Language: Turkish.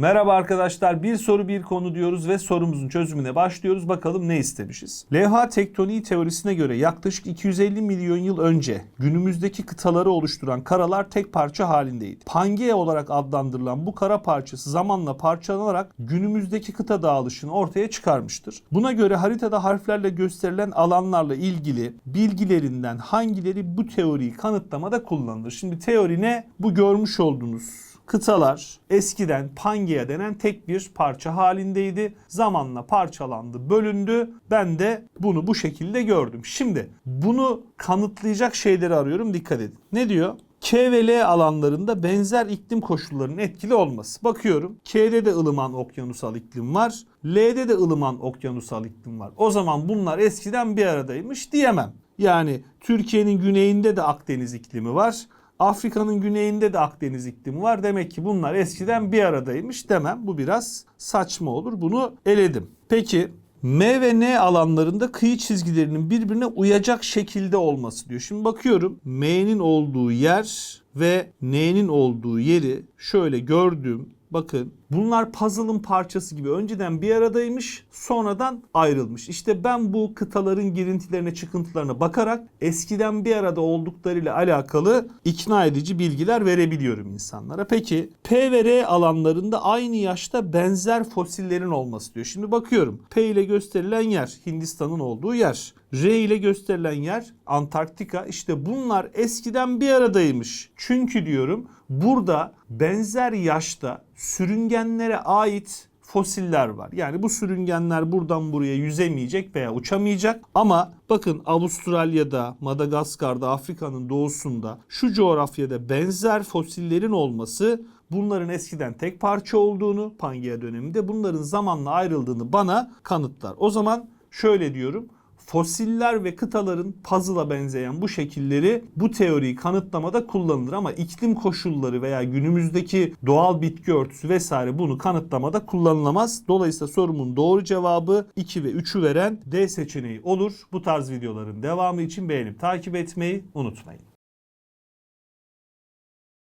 Merhaba arkadaşlar bir soru bir konu diyoruz ve sorumuzun çözümüne başlıyoruz. Bakalım ne istemişiz? Levha tektoniği teorisine göre yaklaşık 250 milyon yıl önce günümüzdeki kıtaları oluşturan karalar tek parça halindeydi. Pangea olarak adlandırılan bu kara parçası zamanla parçalanarak günümüzdeki kıta dağılışını ortaya çıkarmıştır. Buna göre haritada harflerle gösterilen alanlarla ilgili bilgilerinden hangileri bu teoriyi kanıtlamada kullanılır? Şimdi teori ne? Bu görmüş olduğunuz kıtalar eskiden Pangea denen tek bir parça halindeydi. Zamanla parçalandı, bölündü. Ben de bunu bu şekilde gördüm. Şimdi bunu kanıtlayacak şeyleri arıyorum. Dikkat edin. Ne diyor? K ve L alanlarında benzer iklim koşullarının etkili olması. Bakıyorum K'de de ılıman okyanusal iklim var. L'de de ılıman okyanusal iklim var. O zaman bunlar eskiden bir aradaymış diyemem. Yani Türkiye'nin güneyinde de Akdeniz iklimi var. Afrika'nın güneyinde de Akdeniz iklimi var. Demek ki bunlar eskiden bir aradaymış demem. Bu biraz saçma olur. Bunu eledim. Peki M ve N alanlarında kıyı çizgilerinin birbirine uyacak şekilde olması diyor. Şimdi bakıyorum M'nin olduğu yer ve N'nin olduğu yeri şöyle gördüğüm Bakın bunlar puzzle'ın parçası gibi önceden bir aradaymış sonradan ayrılmış. İşte ben bu kıtaların girintilerine çıkıntılarına bakarak eskiden bir arada olduklarıyla alakalı ikna edici bilgiler verebiliyorum insanlara. Peki P ve R alanlarında aynı yaşta benzer fosillerin olması diyor. Şimdi bakıyorum P ile gösterilen yer Hindistan'ın olduğu yer. R ile gösterilen yer Antarktika. İşte bunlar eskiden bir aradaymış. Çünkü diyorum burada benzer yaşta sürüngenlere ait fosiller var. Yani bu sürüngenler buradan buraya yüzemeyecek veya uçamayacak ama bakın Avustralya'da, Madagaskar'da, Afrika'nın doğusunda şu coğrafyada benzer fosillerin olması bunların eskiden tek parça olduğunu Pangea döneminde bunların zamanla ayrıldığını bana kanıtlar. O zaman şöyle diyorum fosiller ve kıtaların puzzle'a benzeyen bu şekilleri bu teoriyi kanıtlamada kullanılır ama iklim koşulları veya günümüzdeki doğal bitki örtüsü vesaire bunu kanıtlamada kullanılamaz. Dolayısıyla sorumun doğru cevabı 2 ve 3'ü veren D seçeneği olur. Bu tarz videoların devamı için beğenip takip etmeyi unutmayın.